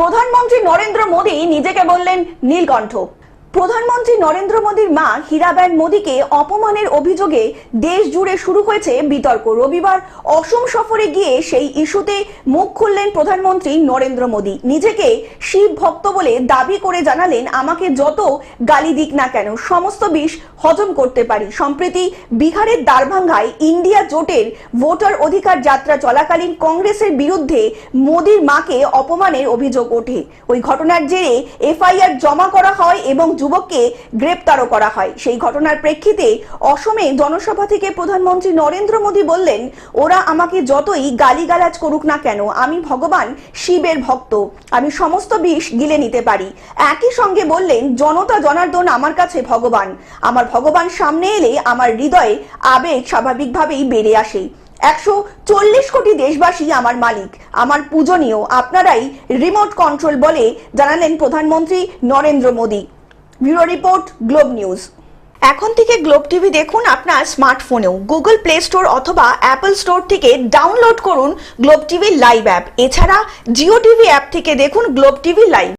প্রধানমন্ত্রী নরেন্দ্র মোদী নিজেকে বললেন নীলকণ্ঠ। প্রধানমন্ত্রী নরেন্দ্র মোদীর মা হীরাবেন মোদীকে অপমানের অভিযোগে দেশ জুড়ে শুরু হয়েছে বিতর্ক। রবিবার অসম সফরে গিয়ে সেই ইস্যুতে মুখ খুললেন প্রধানমন্ত্রী নরেন্দ্র মোদী। নিজেকে শিব ভক্ত বলে দাবি করে জানালেন, আমাকে যত গালি দিক না কেন, সমস্ত বিষ হজম করতে পারি। সম্প্রতি বিহারের দারভাঙ্গায় ইন্ডিয়া জোটের ভোটার অধিকার যাত্রা চলাকালীন কংগ্রেসের বিরুদ্ধে মোদীর মাকে অপমানের অভিযোগ ওঠে। ওই ঘটনার জেরে এফআইআর জমা করা হয় এবং যুবককে গ্রেপ্তারও করা হয়। সেই ঘটনার প্রেক্ষিতে অসমে জনসভা থেকে প্রধানমন্ত্রী নরেন্দ্র মোদী বললেন, ওরা আমাকে যতই গালিগালাজ করুক না কেন, আমি ভগবান শিবের ভক্ত। আমি সমস্ত বিষ গিলে নিতে পারি। একই সঙ্গে বললেন, জনতা জনার্দন আমার কাছে ভগবান। আমার ভগবান সামনে এলে আমার হৃদয়ে আবেগ স্বাভাবিকভাবেই বেড়ে আসে। একশো চল্লিশ কোটি দেশবাসী আমার মালিক, আমার পূজনীয়। আপনারাই রিমোট কন্ট্রোল বলে জানালেন প্রধানমন্ত্রী Narendra Modi. Bureau report, Globe news. এখন থেকে গ্লোব টিভি দেখুন আপনার স্মার্টফোনেও। গুগল প্লে স্টোর অথবা অ্যাপল স্টোর থেকে ডাউনলোড করুন গ্লোব টিভি লাইভ অ্যাপ। এছাড়া জিও টিভি অ্যাপ থেকে দেখুন গ্লোব টিভি লাইভ।